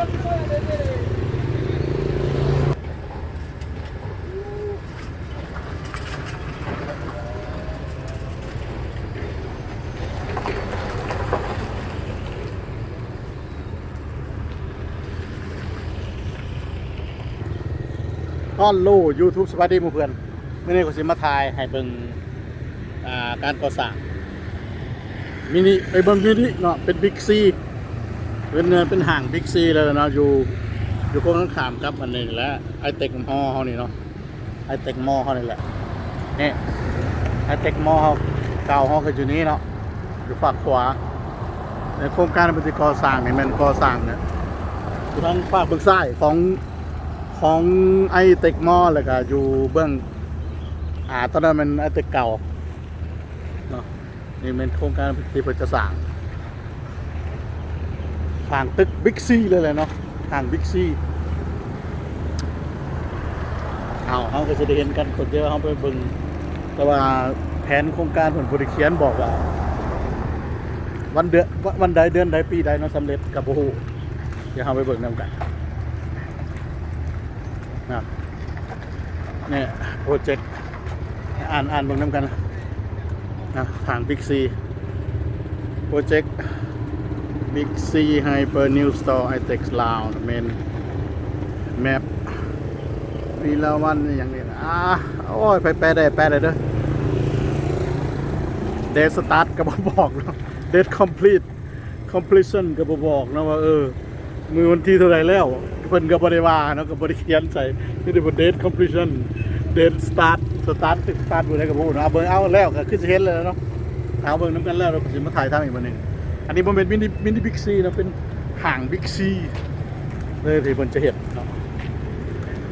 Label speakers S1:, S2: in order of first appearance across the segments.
S1: ฮอนลู YouTube สวัสดีเพื่อนเมื่อนี้ก็สิมาทายให้เบิ่งการก่อสร้างมินิไอเบิ่งมินิเนาะเป็นบิ๊กซี เป็นเนินเป็นห่างบิ๊กซีแล้วเนาะอยู่อยู่โค้งข้ามครับอันนี้แหละไอเต็กมอเฮานี่เนาะไอเต็กมอเฮานี่แหละนี่ไอเต็กมอเฮาเก่าเฮาก็ออยู่นี้เนาะอยู่ฝั่งขวาในโครงการมันสิก่อสร้างนี่มันก่อสร้างเนี่ยอยู่ทางฝั่งเบื้องซ้ายของของไอเต็กมอแล้วก็อยู่เบื้องอ่าตอนนั้นมันไอเต็กเก่าเนาะนี่เป็นโครงการที่เพิ่นจะสร้าง สร้างตึกบิ๊กซีเลยแหละเนาะทางบิ๊กซีเอาเขาก็จะได้เห็นกันคนเดียวเขาไปเบิ่งแต่ว่าแผนโครงการผลบริเขียนบอกว่า วันเดือนวันใดเดือนใดปีใดเนาะสำเร็จกับโอ้โหเดี๋ยวเราไปเบิ่งนำกันนะเนี่ยโปรเจกต์อ่านอ่านเบิ่งน้ำกันนะทางบิ๊กซีโปรเจกต์ บิ๊กซีไฮเปอร์นิวสโตร์ไอเท็กซ์ลาวเมนแมปวีลาวันอย่างนี้นะอ่าโอ้ย ไปแปลได้ แปลได้เด้อเดสตาร์ทก็บบอกเนาะเดทคอมพลีทคอมพลีชันก็บบอกนะว่า เออ มือวันที่เท่าไรแล้วเพิ่นก็บ่ได้ว่าเนาะก็บ่ได้เขียนใส่มีแต่บ่ date completion date start start ถึง start บ่ได้ก็บ่รู้เนาะเอาเบิ่งเอาแล้วก็คือสิเห็นเลยเนาะเอาเบิ่งนํกันแล้วเราก็สิมาถ่ายทำอีกบัดหนึ่ง อันนี้บ่แม่นมินิมินิบิ๊กซีนะเป็นห่างบิ๊กซีเลยที่เพิ่นจะเห็นเนาะ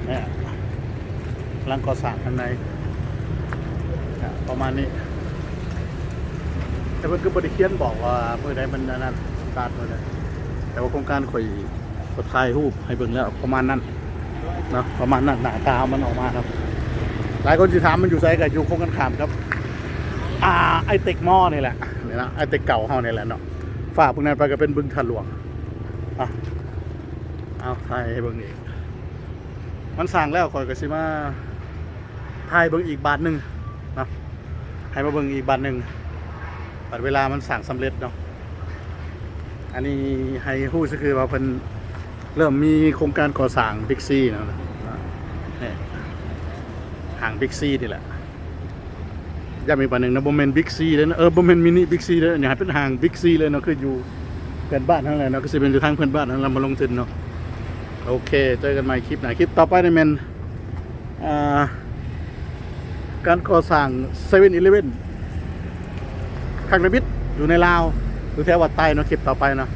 S1: เนี่ยลังก่อสร้างข้างในประมาณนี้ แต่เพิ่นก็บ่ได้เขียนบอกว่าเมื้อใดมันนั้น start มื้อใดแต่ว่าโครงการข่อยกดถ่ายรูปให้เบิ่งแล้วประมาณนั้นนะประมาณนั้นหน้าตามันออกมาครับ หลายคนสิถามมันอยู่ไสกับอยู่โครงกันขามครับ อ่าไอเต็กหม้อนี่แหละนี่นะไอเต็กเก่าเฮานี่แหละเนาะ ฝาพวกนั้นไปก็เป็นบึงถลวงอะเอาถ่ายให้เบิ่งอีกมันสั่งแล้วข่อยก็สิมาถ่ายเบิ่งอีกบาทหนึ่งนะให้มาเบิ่งอีกบาทหนึ่งบัดเวลามันสั่งสำเร็จเนาะอันนี้ให้ฮู้ก็คือว่าเพิ่นเริ่มมีโครงการก่อสร้างบิ๊กซีนะนี่ห่างบิ๊กซีนี่แหละ ย่ามีปันหนึ่งนะบ่แม่นบิ๊กซีเลยนะเออบ่แม่นมินิบิ๊กซีเลยอย่าให้เป็นห่างบิ๊กซีเลยเนาะคืออยู่เพื่อนบ้านทั้งนั้นเนาะก็สิเป็นอยู่ทางเพื่อนบ้านทั้งนั้นมาลงทุนเนาะโอเคเจอกันใหม่คลิปหน้าคลิปต่อไปนี่แม่นอ่าการก่อสร้าง7 e เ e ่ e ข้างในบิดอยู่ในลาวดูแถววัดใต้เนาะคลิปต่อไปเนาะ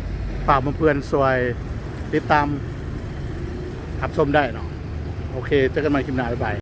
S1: ฝากเพื่อนๆสวยติดตามรับชมได้เนาะโอเคเจอกันใหม่คลิปหน้าบ๊ายบาย